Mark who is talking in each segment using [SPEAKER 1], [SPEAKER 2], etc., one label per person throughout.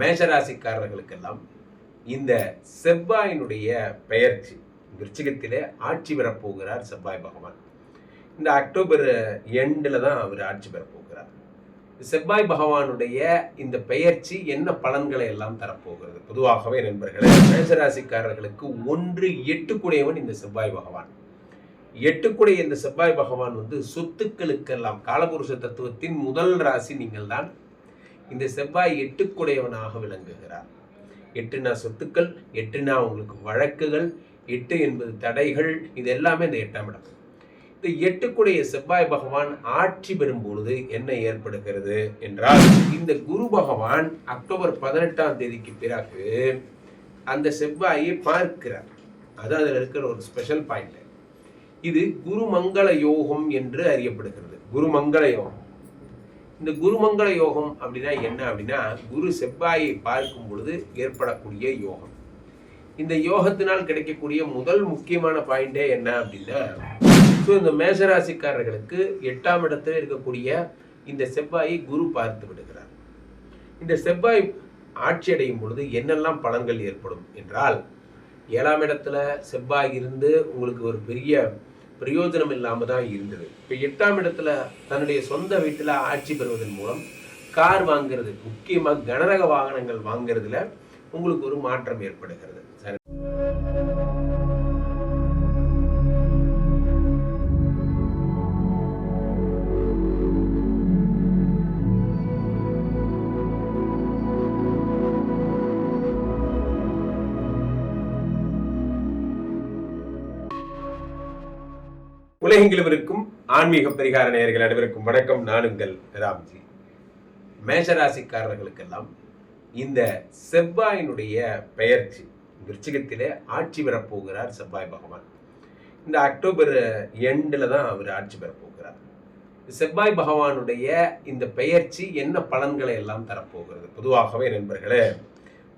[SPEAKER 1] மேஷராசிக்காரர்களுக்கெல்லாம் இந்த செவ்வாயினுடைய பெயர்ச்சி விருச்சிகத்திலே ஆட்சி பெறப் போகிறார் செவ்வாய் பகவான். இந்த அக்டோபர் எண்டில் தான் அவர் ஆட்சி பெறப்போகிறார். செவ்வாய் பகவானுடைய இந்த பெயர்ச்சி என்ன பலன்களை எல்லாம் தரப்போகிறது? பொதுவாகவே நண்பர்களே மேஷராசிக்காரர்களுக்கு ஒன்று எட்டுக்குடையவன் இந்த செவ்வாய் பகவான். எட்டுக்குடைய இந்த செவ்வாய் பகவான் வந்து சொத்துக்களுக்கெல்லாம் காலபுருஷ தத்துவத்தின் முதல் ராசி நீங்கள் தான் இந்த செவ்வாய் எட்டுக்குடையவனாக விளங்குகிறார். எட்டுனா சொத்துக்கள் எட்டுனா உங்களுக்கு வழக்குகள் எட்டு என்பது தடைகள் இது எல்லாமே இந்த எட்டாம் இடம். இந்த எட்டுக்குடைய செவ்வாய் பகவான் ஆட்சி பெறும் பொழுது என்ன ஏற்படுகிறது என்றால் இந்த குரு பகவான் அக்டோபர் பதினெட்டாம் தேதிக்கு பிறகு அந்த செவ்வாயை பார்க்கிறார். அது அதில் இருக்கிற ஒரு ஸ்பெஷல் பாயிண்ட் இது குருமங்கள யோகம் என்று அறியப்படுகிறது. குருமங்கள யோகம். இந்த குருமங்கள யோகம் அப்படின்னா என்ன அப்படின்னா குரு செவ்வாயை பார்க்கும் பொழுது ஏற்படக்கூடிய யோகம். இந்த யோகத்தினால் கிடைக்கக்கூடிய முதல் முக்கியமான பாயிண்டே என்ன அப்படின்னா ஸோ இந்த மேசராசிக்காரர்களுக்கு எட்டாம் இடத்துல இருக்கக்கூடிய இந்த செவ்வாயை குரு பார்த்து விடுகிறார். இந்த செவ்வாய் ஆட்சி அடையும் பொழுது என்னெல்லாம் பலன்கள் ஏற்படும் என்றால் ஏழாம் இடத்துல செவ்வாய் இருந்து உங்களுக்கு ஒரு பெரிய பிரயோஜனம் இல்லாமல் தான் இருந்தது. இப்போ எட்டாம் இடத்துல தன்னுடைய சொந்த வீட்டில் ஆட்சி பெறுவதன் மூலம் கார் வாங்கிறது முக்கியமாக கனரக வாகனங்கள் வாங்கிறதுல உங்களுக்கு ஒரு மாற்றம் ஏற்படுகிறது. உலகெங்கிலும் இருக்கும் ஆன்மீக பரிகார நேயர்கள் அனைவருக்கும் வணக்கம். நானுங்கள் ராம்ஜி. மேஷராசிக்காரர்களுக்கெல்லாம் இந்த செவ்வாயினுடைய பெயர்ச்சி விருச்சிகத்திலே ஆட்சி பெறப் போகிறார் செவ்வாய் பகவான். இந்த அக்டோபர் எண்டில் தான் அவர் ஆட்சி பெறப் போகிறார் செவ்வாய் பகவானுடைய இந்த பெயர்ச்சி என்ன பலன்களை எல்லாம் தரப்போகிறது? பொதுவாகவே நண்பர்களே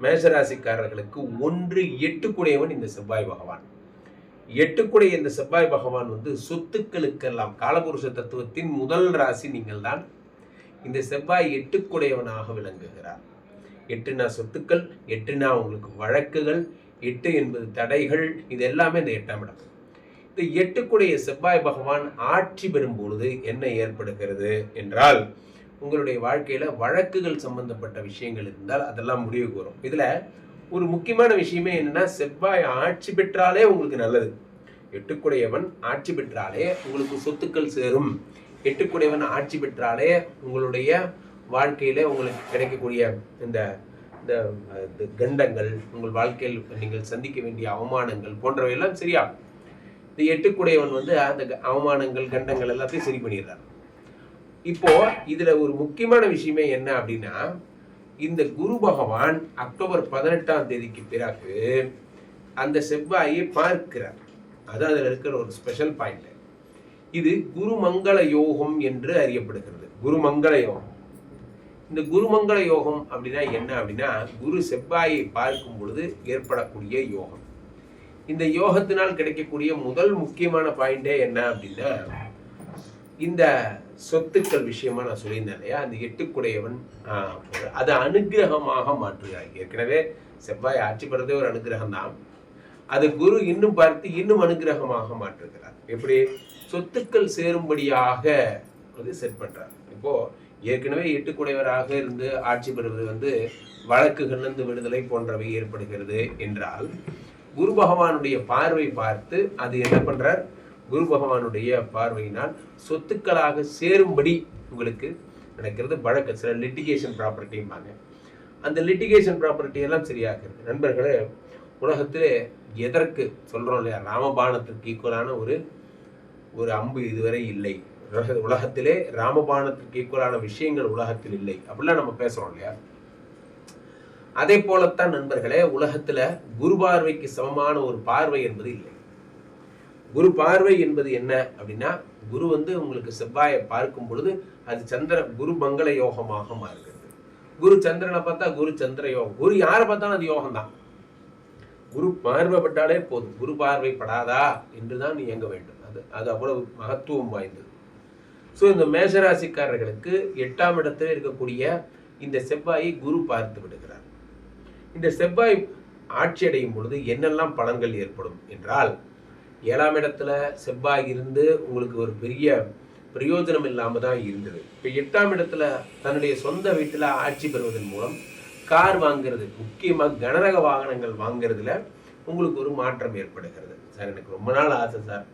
[SPEAKER 1] மேஷராசிக்காரர்களுக்கு ஒன்று எட்டு எட்டுக்குடையவன் இந்த செவ்வாய் பகவான். எட்டுக்குடைய இந்த செவ்வாய் பகவான் வந்து சொத்துக்களுக்கெல்லாம் காலபுருஷ தத்துவத்தின் முதல் ராசி நீங்கள் தான் இந்த செவ்வாய் எட்டுக்குடையவனாக விளங்குகிறார். எட்டுனா சொத்துக்கள் எட்டுனா உங்களுக்கு வழக்குகள் எட்டு என்பது தடைகள் இது எல்லாமே இந்த எட்டாம் இடம். இந்த எட்டுக்குடைய செவ்வாய் பகவான் ஆட்சி பெறும் பொழுது என்ன ஏற்படுகிறது என்றால் உங்களுடைய வாழ்க்கையில வழக்குகள் சம்பந்தப்பட்ட விஷயங்கள் இருந்தால் அதெல்லாம் முடிவுக்கு வரும் இதுல ஒரு முக்கியமான விஷயமே என்னன்னா செவ்வாய் ஆட்சி பெற்றாலே உங்களுக்கு நல்லது. எட்டுக்குடையவன் ஆட்சி பெற்றாலே உங்களுக்கு சொத்துக்கள் சேரும். எட்டுக்குடையவன் ஆட்சி பெற்றாலே உங்களுடைய வாழ்க்கையில உங்களுக்கு கிடைக்கக்கூடிய இந்த இந்த கண்டங்கள் உங்கள் வாழ்க்கையில் நீங்கள் சந்திக்க வேண்டிய அவமானங்கள் போன்றவை எல்லாம் சரியாகும் இந்த எட்டுக்குடையவன் வந்து அந்த க- அவமானங்கள் கண்டங்கள் எல்லாத்தையும் சரி பண்ணிடுறாரு. இப்போ இதுல ஒரு முக்கியமான விஷயமே என்ன அப்படின்னா இந்த குரு பகவான் அக்டோபர் பதினெட்டாம் தேதிக்கு பிறகு அந்த செவ்வாயை பார்க்கிறார். அது அதில் இருக்கிற ஒரு ஸ்பெஷல் பாயிண்ட் இது குருமங்கள யோகம் என்று அறியப்படுகிறது. குருமங்கள யோகம். இந்த குருமங்கள யோகம் அப்படின்னா என்ன அப்படின்னா குரு செவ்வாயை பார்க்கும் பொழுது ஏற்படக்கூடிய யோகம். இந்த யோகத்தினால் கிடைக்கக்கூடிய முதல் முக்கியமான பாயிண்டே என்ன அப்படின்னா இந்த சொத்துக்கள் விஷயமா நான் சொல்லியிருந்தேன் இல்லையா? அந்த எட்டுக்குடையவன் ஆஹ், அதை அனுக்கிரகமாக மாற்றுகிறார் ஏற்கனவே செவ்வாய் ஆட்சி பெறதே ஒரு அனுக்கிரகம் தான். அது குரு இன்னும் பார்த்து இன்னும் அனுக்கிரகமாக மாற்றுகிறார். எப்படி? சொத்துக்கள் சேரும்படியாக வந்து செட் பண்றார். இப்போ ஏற்கனவே எட்டுக்குடையவராக இருந்து ஆட்சி பெறுவது வந்து வழக்குகளிலிருந்து விடுதலை போன்றவை ஏற்படுகிறது என்றால் குரு பகவானுடைய பார்வை பார்த்து அது என்ன பண்றார்? குரு பகவானுடைய பார்வையினால் சொத்துக்களாக சேரும்படி உங்களுக்கு நடக்கிறது வழக்கு. சில லிட்டிகேஷன் ப்ராப்பர்ட்டிம்பாங்க அந்த லிட்டிகேஷன் ப்ராப்பர்ட்டி எல்லாம் சரியாகிறது. நண்பர்களே உலகத்தில் எதற்கு சொல்கிறோம் இல்லையா? ராமபாணத்திற்கு ஈக்குவலான ஒரு ஒரு அம்பு இதுவரை இல்லை. உலக உலகத்திலே ராமபாணத்திற்கு ஈக்குவலான விஷயங்கள் உலகத்தில் இல்லை. அப்படிலாம் நம்ம பேசுறோம் இல்லையா? அதே போலத்தான் நண்பர்களே உலகத்துல குரு பார்வைக்கு சமமான ஒரு பார்வை என்பது இல்லை. குரு பார்வை என்பது என்ன அப்படின்னா குரு வந்து உங்களுக்கு செவ்வாயை பார்க்கும் பொழுது அது சந்திர குரு மங்கள யோகமாக மாறுகிறது. குரு சந்திரனை பார்த்தா குரு சந்திர யோகம். குரு யாரை பார்த்தாலும் அது யோகம் தான் குரு பார்வைப்பட்டாலே போதும். குரு பார்வைப்படாதா என்றுதான் நீ இயங்க வேண்டும். அது அது அவ்வளவு மகத்துவம் வாய்ந்தது. ஸோ இந்த மேஷராசிக்காரர்களுக்கு எட்டாம் இடத்துல இருக்கக்கூடிய இந்த செவ்வாயை குரு பார்த்து விடுகிறார். இந்த செவ்வாய் ஆட்சி அடையும் பொழுது என்னெல்லாம் பலன்கள் ஏற்படும் என்றால் ஏழாம் இடத்துல செவ்வாய் இருந்து உங்களுக்கு ஒரு பெரிய பிரயோஜனம் இல்லாமல் தான் இருந்தது. இப்போ எட்டாம் இடத்துல தன்னுடைய சொந்த வீட்டில் ஆட்சி பெறுவதன் மூலம் கார் வாங்கிறது முக்கியமாக கனரக வாகனங்கள் வாங்கிறதுல உங்களுக்கு ஒரு மாற்றம் ஏற்படுகிறது. சார் எனக்கு ரொம்ப நாள் ஆசை சார்.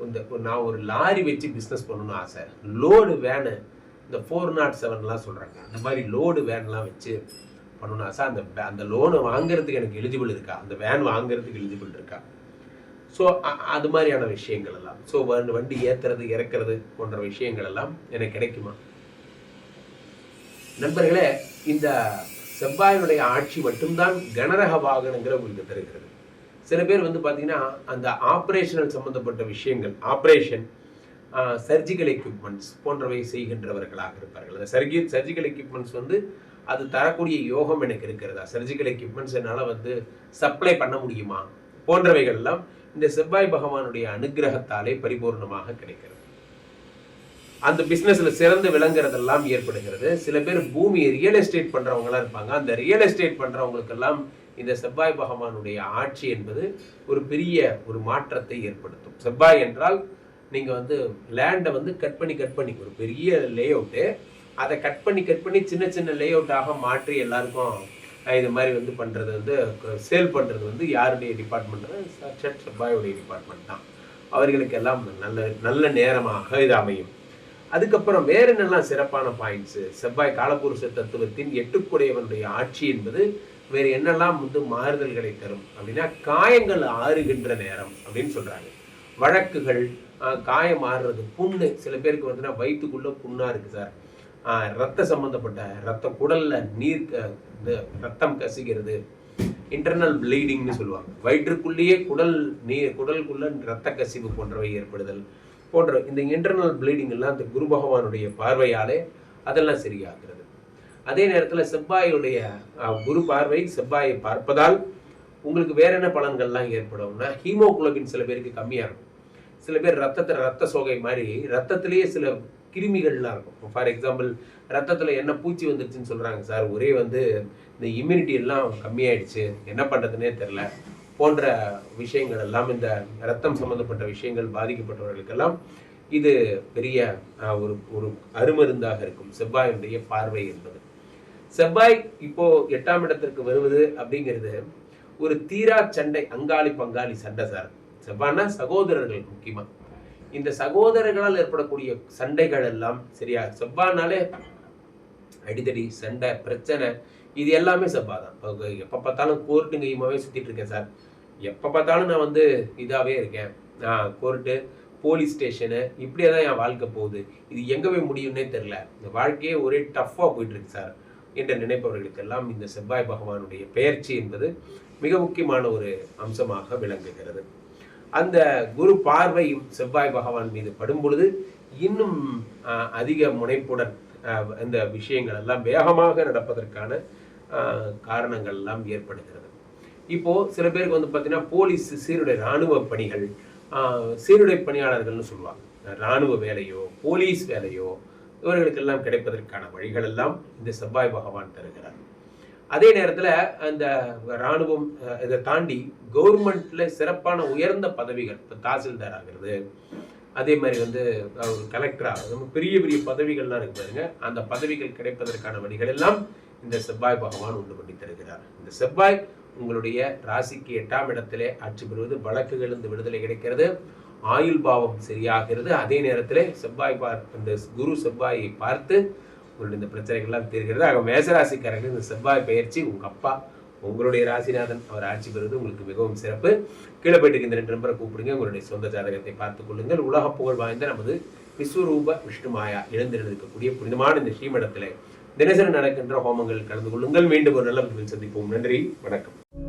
[SPEAKER 1] இந்த ஒரு- நான் ஒரு லாரி வச்சு பிஸ்னஸ் பண்ணணும்னு ஆசை. லோடு வேனு இந்த ஃபோர் நாட் செவன்லாம் சொல்கிறாங்க அந்த மாதிரி லோடு வேன்லாம் வச்சு பண்ணணும்னு ஆசை. அந்த அந்த லோனை வாங்குறதுக்கு எனக்கு எலிஜிபிள் இருக்கா? அந்த வேன் வாங்குறதுக்கு எலிஜிபிள் இருக்கா? ஸோ அது மாதிரியான விஷயங்கள் எல்லாம். ஸோ வண்டி ஏற்றுறது இறக்குறது போன்ற விஷயங்கள் எல்லாம் எனக்கு கிடைக்குமா? நண்பர்களே இந்த செவ்வாயினுடைய ஆட்சி மட்டும்தான் கனரக வாகனங்களை உங்களுக்கு தருகிறது. சில பேர் வந்து பார்த்தீங்கன்னா அந்த ஆப்ரேஷனல் சம்பந்தப்பட்ட விஷயங்கள் ஆப்ரேஷன் சர்ஜிக்கல் எக்யூப்மெண்ட்ஸ் போன்றவை செய்கின்றவர்களாக இருப்பார்கள். அந்த சர்ஜி சர்ஜிக்கல் எக்யூப்மெண்ட்ஸ் வந்து அது தரக்கூடிய யோகம் எனக்கு இருக்கிறதா? சர்ஜிக்கல் எக்யூப்மெண்ட்ஸ் என்னால் வந்து சப்ளை பண்ண முடியுமா? போன்றவைகள் எல்லாம் இந்த செவ்வாய் பகவானுடைய அனுகிரகத்தாலே பரிபூர்ணமாக கிடைக்கிறது. அந்த பிசினஸ்ல சிறந்து விளங்குறதெல்லாம் ஏற்படுகிறது. சில பேர் பூமி ரியல் எஸ்டேட் பண்றவங்களா இருப்பாங்க. அந்த ரியல் எஸ்டேட் பண்றவங்களுக்கெல்லாம் இந்த செவ்வாய் பகவானுடைய ஆட்சி என்பது ஒரு பெரிய ஒரு மாற்றத்தை ஏற்படுத்தும். செவ்வாய் என்றால் நீங்க வந்து லேண்டை வந்து கட் பண்ணி கட் பண்ணி ஒரு பெரிய லே அவுட்டு அதை கட் பண்ணி கட் பண்ணி சின்ன சின்ன லே அவுட்டாக மாற்றி எல்லாருக்கும் இது மாதிரி வந்து பண்ணுறது வந்து சேல் பண்ணுறது வந்து யாருடைய டிபார்ட்மெண்ட்னா சாட்சாத் செவ்வாயுடைய டிபார்ட்மெண்ட் தான். அவர்களுக்கு எல்லாம் நல்ல நல்ல நேரமாக இது அமையும். அதுக்கப்புறம் வேறு என்னெல்லாம் சிறப்பான பாயிண்ட்ஸு செவ்வாய் காலபுருஷ தத்துவத்தின் எட்டுக்குடையவனுடைய ஆட்சி என்பது வேறு என்னெல்லாம் வந்து மாறுதல்களை தரும்? அப்படின்னா காயங்கள் ஆறுகின்ற நேரம் அப்படின்னு சொல்கிறாங்க வழக்குகள் காயம் ஆறுறது புண்ணு. சில பேருக்கு வந்துன்னா வயிற்றுக்குள்ளே புண்ணாக இருக்குது சார். ரத்த சம்பந்தப்பட்ட ரத்த குடலில் நீர் க- ரத்தம் கசிகிறது. இன்டர்னல் ப்ளீடிங்னு சொல்லுவாங்க. வயிற்றுக்குள்ளேயே குடல் நீர் குடலுக்குள்ள ரத்த கசிவு போன்றவை ஏற்படுதல் போன்ற இந்த இன்டர்னல் ப்ளீடிங் எல்லாம் இந்த குரு பகவானுடைய பார்வையாலே அதெல்லாம் சரியாகிறது. அதே நேரத்தில் செவ்வாயுடைய குரு பார்வை செவ்வாயை பார்ப்பதால் உங்களுக்கு வேற என்ன பலன்கள்லாம் ஏற்படும்னா ஹீமோகுளோபின் சில பேருக்கு கம்மியாக இருக்கும். சில பேர் ரத்தத்தில் ரத்த சோகை மாதிரி ரத்தத்திலேயே சில கிருமிகள்லாம் இருக்கும். ஃபார் எக்ஸாம்பிள் ரத்தத்தில் என்ன பூச்சி வந்துருச்சுன்னு சொல்கிறாங்க சார் ஒரே வந்து இந்த இம்யூனிட்டி எல்லாம் கம்மியாயிடுச்சு. என்ன பண்ணுறதுனே தெரில போன்ற விஷயங்கள் எல்லாம் இந்த ரத்தம் சம்மந்தப்பட்ட விஷயங்கள் பாதிக்கப்பட்டவர்களுக்கெல்லாம் இது பெரிய ஒரு ஒரு அருமருந்தாக இருக்கும். செவ்வாயினுடைய பார்வை என்பது. செவ்வாய் இப்போ எட்டாம் இடத்திற்கு வருவது அப்படிங்கிறது ஒரு தீரா சண்டை அங்காளி பங்காளி சண்டை சார் செவ்வாய்னா சகோதரர்கள் முக்கியமாக இந்த சகோதரர்களால் ஏற்படக்கூடிய சண்டைகள் எல்லாம் சரியா? செவ்வானாலே அடிதடி சண்டை பிரச்சனை இது எல்லாமே செவ்வா தான். எப்போ பார்த்தாலும் கோர்ட்டு கையுமாவே சுற்றிட்டு இருக்கேன் சார். எப்போ பார்த்தாலும் நான் வந்து இதாகவே இருக்கேன். நான் கோர்ட்டு போலீஸ் ஸ்டேஷனு இப்படியே தான் என் வாழ்க்கை போகுது. இது எங்கே போய் முடியும்னே தெரில இந்த வாழ்க்கையே ஒரே டஃப்பாக போயிட்டுருக்கு சார். என்ற நினைப்பவர்களுக்கெல்லாம் இந்த செவ்வாய் பகவானுடைய பெயர்ச்சி என்பது மிக முக்கியமான ஒரு அம்சமாக விளங்குகிறது. அந்த குரு பார்வையும் செவ்வாய் பகவான் மீது படும் பொழுது இன்னும் அதிக முனைப்புடன் இந்த விஷயங்கள் எல்லாம் வேகமாக நடப்பதற்கான காரணங்கள் எல்லாம் ஏற்படுகிறது. இப்போ சில பேருக்கு வந்து பார்த்தீங்கன்னா போலீஸ் சீருடை ராணுவ பணிகள் சீருடை பணியாளர்கள்னு சொல்லுவாங்க. ராணுவ வேலையோ போலீஸ் வேலையோ இவர்களுக்கெல்லாம் கிடைப்பதற்கான வழிகள் எல்லாம் இந்த செவ்வாய் பகவான் தருகிறார். அதே நேரத்தில் அந்த ராணுவம் இதை தாண்டி கவர்மெண்ட்ல சிறப்பான உயர்ந்த பதவிகள் இப்போ தாசில்தார் ஆகிறது அதே மாதிரி வந்து ஒரு கலெக்டர் ஆகிறது பெரிய பெரிய பதவிகள்லாம் இருக்கு பாருங்க. அந்த பதவிகள் கிடைப்பதற்கான வழிகள் எல்லாம் இந்த செவ்வாய் பகவான் உண்டு பண்ணி தருகிறார். இந்த செவ்வாய் உங்களுடைய ராசிக்கு எட்டாம் இடத்திலே ஆட்சி பெறுவது வழக்குகளிலிருந்து விடுதலை கிடைக்கிறது ஆயுள் பாவம் சரியாகிறது. அதே நேரத்தில் செவ்வாய் பார் இந்த குரு செவ்வாயை பார்த்து உங்களுடைய இந்த பிரச்சனைகள்லாம் தீர்க்கிறது ஆக மேசராசிக்காரர்கள் இந்த செவ்வாய் பயிற்சி உங்க அப்பா உங்களுடைய ராசிநாதன் அவர் ஆட்சி பெறுவது உங்களுக்கு மிகவும் சிறப்பு. கீழே போயிட்டு இந்த ரெண்டு நம்பரை கூப்பிடுங்க. உங்களுடைய சொந்த ஜாதகத்தை பார்த்துக் கொள்ளுங்கள். உலக புகழ் வாய்ந்த நமது விஸ்வரூப விஷ்ணுமாயா எழுந்திருக்கக்கூடிய புனிதமான இந்த ஸ்ரீமடத்தில் தினசரி நடக்கின்ற ஹோமங்கள் கலந்து கொள்ளுங்கள். மீண்டும் ஒரு நல்ல சந்திப்போம். நன்றி. வணக்கம்.